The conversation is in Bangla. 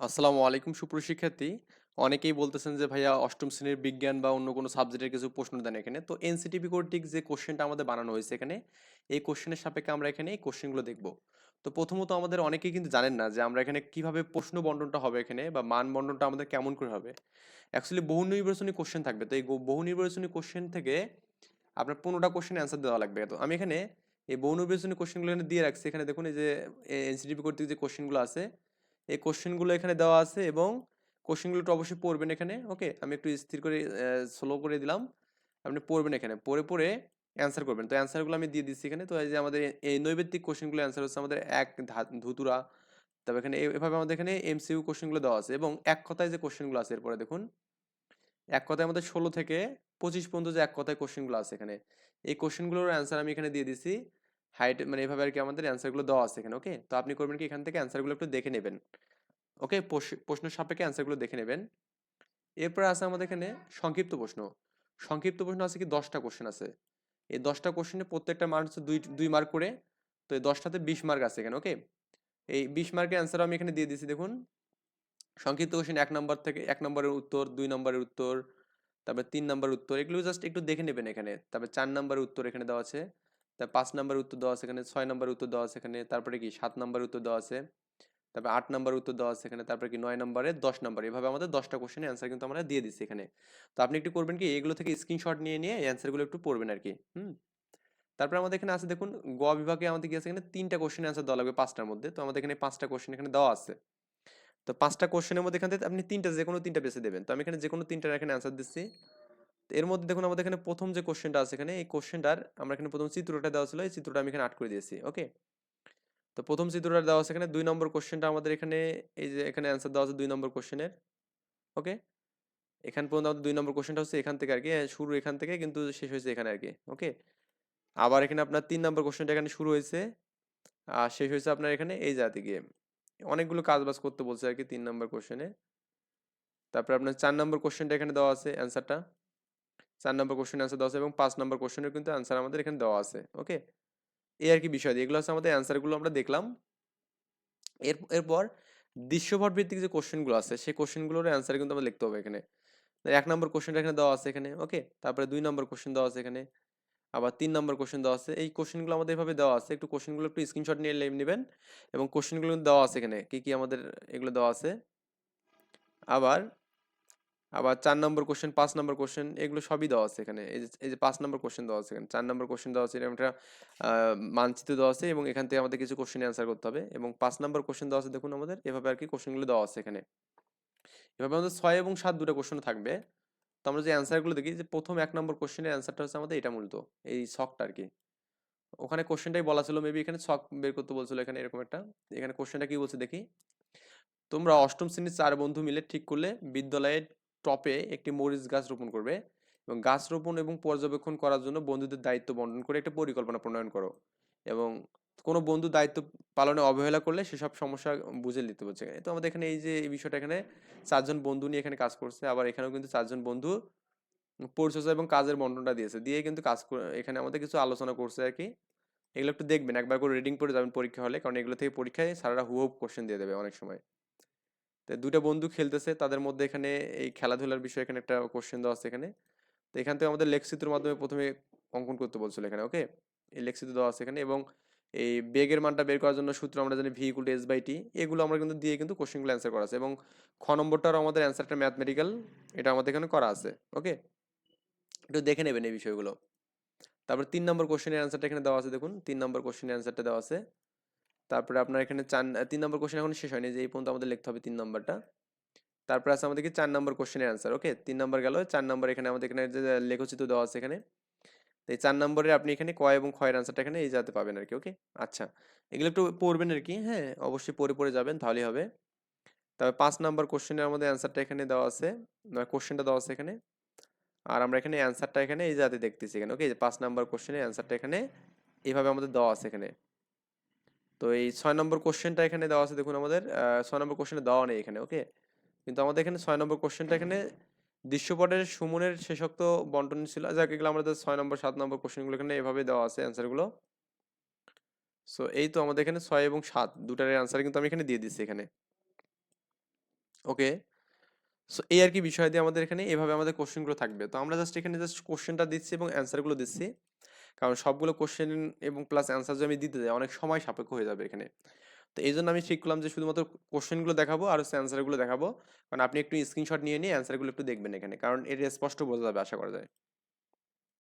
আসসালামু আলাইকুম সুপ্রশিক্ষার্থী অনেকেই বলতেছেন যে, ভাইয়া, অষ্টম শ্রেণির বিজ্ঞান বা অন্য কোনো সাবজেক্টের কিছু প্রশ্ন দেন এখানে। তো এনসিটিভি কর্তৃক যে কোশ্চেনটা আমাদের বানানো হয়েছে এখানে, এই কোশ্চেনের সাপেক্ষে আমরা এখানে এই কোশ্চেনগুলো দেখব। তো প্রথমত আমাদের অনেকেই কিন্তু জানেন না যে, আমরা এখানে কীভাবে প্রশ্ন বন্টনটা হবে এখানে বা মান বন্টনটা আমাদের কেমন করে হবে। অ্যাকচুয়ালি বহু নির্বাচনী কোশ্চেন থাকবে। তো এই বহু নির্বাচনী কোশ্চেন থেকে আপনার পনেরোটা কোশ্চেন অ্যান্সার দেওয়া লাগবে। তো আমি এখানে এই বহু নির্বাচনী কোশ্চেনগুলো এখানে দিয়ে রাখছি। এখানে দেখুন এই যে এনসিটিভি কর্তৃক যে কোশ্চেনগুলো আছে এই কোশ্চেনগুলো এখানে দেওয়া আছে এবং কোশ্চেনগুলো একটু অবশ্যই পড়বেন এখানে ওকে আমি একটু স্থির করে স্লো করে দিলাম। আপনি পড়বেন এখানে, পড়ে পড়ে অ্যান্সার করবেন। তো অ্যান্সারগুলো আমি দিয়ে দিচ্ছি এখানে। তো এই যে আমাদের এই নৈবেত্তিক কোশ্চেনগুলো অ্যান্সার হচ্ছে আমাদের এক ধুতুরা। তবে এখানে এভাবে আমাদের এখানে এমসিইউ কোশ্চেনগুলো দেওয়া আছে এবং এক কথায় যে কোশ্চেনগুলো আছে এরপরে দেখুন। এক কথায় আমাদের ষোলো থেকে পঁচিশ পর্যন্ত যে এক কথায় কোশ্চেনগুলো আছে এখানে, এই কোশ্চেনগুলোর অ্যান্সার আমি এখানে দিয়ে দিছি হাইট মানে এভাবে আর কি আমাদের অ্যান্সারগুলো দেওয়া আছে এখানে ওকে তো আপনি করবেন কি, এখান থেকে অ্যান্সারগুলো একটু দেখে নেবেন ওকে প্রশ্ন সাপেক্ষে অ্যান্সারগুলো দেখে নেবেন। এরপরে আছে আমাদের এখানে সংক্ষিপ্ত প্রশ্ন। সংক্ষিপ্ত প্রশ্ন আছে কি, দশটা কোশ্চেন আছে। এই দশটা কোশ্চেনে প্রত্যেকটা মার্ক হচ্ছে দুই দুই মার্ক করে, তো এই দশটাতে বিশ মার্ক আছে এখানে ওকে এই বিশ মার্কের অ্যান্সার আমি এখানে দিয়ে দিয়েছি দেখুন। সংক্ষিপ্ত কোশ্চেন এক নম্বর থেকে, এক নম্বরের উত্তর, দুই নম্বরের উত্তর, তারপরে তিন নম্বরের উত্তর, এগুলো জাস্ট একটু দেখে নেবেন এখানে। তারপরে চার নম্বরের উত্তর এখানে দেওয়া আছে। তারপর পাঁচ নাম্বার উত্তর দেওয়া আছে এখানে, ছয় নাম্বার উত্তর দেওয়া আছে এখানে, তারপরে কি সাত নম্বরের উত্তর দেওয়া আছে, তারপরে আট নম্বর উত্তর দেওয়া আছে এখানে, তারপরে কি নয় নম্বরে দশ নম্বর, এভাবে আমাদের দশটা কোশ্চেনের অ্যান্সার কিন্তু আমরা দিয়ে দিচ্ছি এখানে। তো আপনি একটু করবেন কি, এগুলো থেকে স্ক্রিনশট নিয়ে নিয়ে অ্যান্সারগুলো একটু পড়বেন আর কি, হুম? তারপরে আমাদের এখানে আছে দেখুন, গ বিভাগে আমাদের কি আছে এখানে তিনটা কোশ্চেন অ্যান্সার দেওয়া লাগবে পাঁচটার মধ্যে, তো আমাদের এখানে পাঁচটা কোশ্চেন এখানে দেওয়া আছে। তো পাঁচটা কোশ্চেনের মধ্যে এখান আপনি তিনটা যে কোনো তিনটা বেছে দেবেন। তো আমি এখানে যে কোনো তিনটার এখানে অ্যান্সার দিচ্ছি। তো এর মধ্যে দেখুন আমাদের এখানে প্রথম যে কোশ্চেনটা আছে এখানে এই কোশ্চেনটার আমরা এখানে প্রথম চিত্রটা দেওয়া ছিল এই চিত্রটা আমি এখানে আট করে দিয়েছি ওকে? তো প্রথম চিত্রটা দেওয়া আছে এখানে দুই নম্বর কোশ্চেনটা আমাদের এখানে এই যে এখানে অ্যান্সার দেওয়া আছে দুই নম্বর কোশ্চেনের ওকে? এখান পর্যন্ত আমাদের দুই নম্বর কোশ্চেনটা হচ্ছে এখান থেকে আর কি হ্যাঁ, শুরু এখান থেকে কিন্তু শেষ হয়েছে এখানে আর কি ওকে? আবার এখানে আপনার তিন নম্বর কোশ্চেনটা এখানে শুরু হয়েছে আর শেষ হয়েছে আপনার এখানে এই জাতি গিয়ে অনেকগুলো কাজ বাজ করতে বলছে আর কি তিন নম্বর কোশ্চেনে। তারপরে আপনার চার নম্বর কোশ্চেনটা এখানে দেওয়া আছে অ্যান্সারটা চার নম্বর কোশ্চেন অ্যান্সার দেওয়া আছে এবং পাঁচ নম্বর কোশ্চেনের কিন্তু অ্যান্সার আমাদের এখানে দেওয়া আছে ওকে এই আর কি বিষয় এগুলো হচ্ছে আমাদের অ্যান্সারগুলো আমরা দেখলাম। এর, এরপর দৃশ্যপট ভিত্তিক যে কোশ্চেনগুলো আছে, সেই কোশ্চেনগুলোর অ্যান্সার কিন্তু আমরা লিখতে হবে এখানে। এক নম্বর কোশ্চেনটা এখানে দেওয়া আছে এখানে ওকে তারপরে দুই নম্বর কোশ্চেন দেওয়া আছে এখানে, আবার তিন নম্বর কোশ্চেন দেওয়া আছে। এই কোশ্চেনগুলো আমাদের এভাবে দেওয়া আছে, একটু কোশ্চেনগুলো একটু স্ক্রিনশট নিয়ে নেবেন এবং কোশ্চেনগুলো দেওয়া আছে এখানে, কি কি আমাদের এগুলো দেওয়া আছে? আবার আবার চার নম্বর কোশ্চেন পাঁচ নম্বর কোশ্চেন এগুলো সবই দেওয়া আছে এখানে। এই যে এই যে পাঁচ নম্বর কোশ্চেন দেওয়া আছে এখানে। চার নম্বর কোশ্চেন দেওয়া আছে, এরকম একটা মানচিত্র দেওয়া আছে এবং এখান থেকে আমাদের কিছু কোশ্চেন অ্যান্সার করতে হবে এবং পাঁচ নম্বর কোশ্চেন দেওয়া আছে দেখুন আমাদের, এভাবে আর কি কোশ্চেনগুলো দেওয়া আছে এখানে। এভাবে আমাদের ছয় এবং সাত দুটো কোশ্চেন থাকবে। তো আমরা যে অ্যান্সারগুলো দেখি, যে প্রথম এক নম্বর কোশ্চেনের অ্যান্সারটা হচ্ছে আমাদের এটা মূলত, এই শখটা আর কি। ওখানে কোশ্চেনটাই বলা ছিল মেবি এখানে ছক বের করতে বলছিল এখানে এরকম একটা। এখানে কোশ্চেনটা কি বলছে দেখি। তোমরা অষ্টম শ্রেণির চার বন্ধু মিলে ঠিক করলে বিদ্যালয়ের টপে একটি মরিচ গাছ রোপণ করবে এবং গাছ রোপণ এবং পর্যবেক্ষণ করার জন্য বন্ধুদের দায়িত্ব বন্টন করে একটা পরিকল্পনা প্রণয়ন করো। এবং কোনো বন্ধু দায়িত্ব পালনে অবহেলা করলে সেসব সমস্যা বুঝে নিতে বলছে তো আমাদের এখানে এই যে, এই বিষয়টা এখানে চারজন বন্ধু নিয়ে এখানে কাজ করছে। আবার এখানেও কিন্তু চারজন বন্ধু পরিচর্যা এবং কাজের বন্টনটা দিয়েছে। দিয়ে কিন্তু কাজ এখানে আমাদের কিছু আলোচনা করছে আর কি। এগুলো একটু দেখবেন, একবার করে রিডিং করে যাবেন পরীক্ষা হলে। কারণ এগুলো থেকে পরীক্ষায় স্যাররা হুবহু কোশ্চেন দিয়ে দেবে অনেক সময়। তো দুটো বন্ধু খেলতেছে, তাদের মধ্যে এখানে এই খেলাধুলার বিষয়ে এখানে একটা কোশ্চেন দেওয়া আছে এখানে। তো এখান থেকে আমাদের লেখচিত্রের মাধ্যমে প্রথমে অঙ্কন করতে বলছিল এখানে ওকে এই লেখচিত্র দেওয়া আছে এখানে এবং এই বেগের মানটা বের করার জন্য সূত্র আমরা জানি v equal to s by t এগুলো আমরা কিন্তু দিয়ে কিন্তু কোশ্চেনগুলো অ্যান্সার করা আছে এবং খ নম্বরটারও আমাদের অ্যান্সারটা ম্যাথমেটিক্যাল এটা আমাদের এখানে করা আছে ওকে একটু দেখে নেবেন এই বিষয়গুলো। তারপর তিন নম্বর কোশ্চেনের অ্যান্সারটা এখানে দেওয়া আছে, দেখুন। তিন নম্বর কোশ্চেনের অ্যান্সারটা দেওয়া আছে। তারপরে আপনার এখানে চার তিন নম্বর কোশ্চেন এখন শেষ হয়নি, যে এই পর্যন্ত আমাদের লিখতে হবে তিন নম্বরটা। তারপর আছে আমাদেরকে চার নম্বর কোশ্চেনের অ্যান্সার ওকে তিন নম্বর গেল, চার নম্বর এখানে আমাদের এখানে যে লেখচিত্র দেওয়া আছে এখানে। এই চার নম্বরে আপনি এখানে কয় এবং ক্ষয়ের অ্যান্সারটা এখানে এই যাতে পাবেন আর কি ওকে আচ্ছা এগুলো একটু পড়বেন আর কি হ্যাঁ? অবশ্যই পড়ে পড়ে যাবেন, তাহলেই হবে। তবে পাঁচ নম্বর কোশ্চেনের আমাদের অ্যান্সারটা এখানে দেওয়া আছে কোশ্চেনটা দেওয়া আছে এখানে। আর আমরা এখানে অ্যান্সারটা এখানে এই যাতে দেখতেছি এখানে ওকে পাঁচ নাম্বার কোশ্চেনের অ্যান্সারটা এখানে এইভাবে আমাদের দেওয়া আছে এখানে। তো এই ছয় নম্বর কোশ্চেনটা এখানে দেওয়া আছে, দেখুন আমাদের ছয় নম্বর কোশ্চেনে দেওয়া নেই এখানে ওকে কিন্তু আমাদের এখানে ছয় নম্বর কোশ্চেনটা এখানে দৃশ্যপটের সুমনের শেষোক্ত বন্টন ছিল। যাক, এগুলো আমাদের ছয় নম্বর, সাত নম্বর কোশ্চেনগুলো এখানে এভাবে দেওয়া আছে অ্যান্সারগুলো সো এই তো আমাদের এখানে ছয় এবং সাত দুটার অ্যান্সার কিন্তু আমি এখানে দিয়ে দিচ্ছি এখানে। ওকে সো এই আর কি বিষয় দিয়ে আমাদের এখানে এভাবে আমাদের কোশ্চেনগুলো থাকবে। তো আমরা জাস্ট এখানে জাস্ট কোশ্চেনটা দিচ্ছি এবং অ্যান্সারগুলো দিচ্ছি। কারণ সবগুলো কোশ্চেন এবং প্লাস অ্যান্সার যদি আমি দিতে যাই, অনেক সময় সাপেক্ষ হয়ে যাবে এখানে। তো এই জন্য আমি ঠিক করলাম যে শুধুমাত্র কোশ্চেনগুলো দেখাবো আর হচ্ছে অ্যান্সারগুলো দেখাবো। কারণ আপনি একটু স্ক্রিনশট নিয়ে নিয়ে অ্যান্সারগুলো একটু দেখবেন এখানে। কারণ এটা স্পষ্ট বোঝা যাবে আশা করা যায়।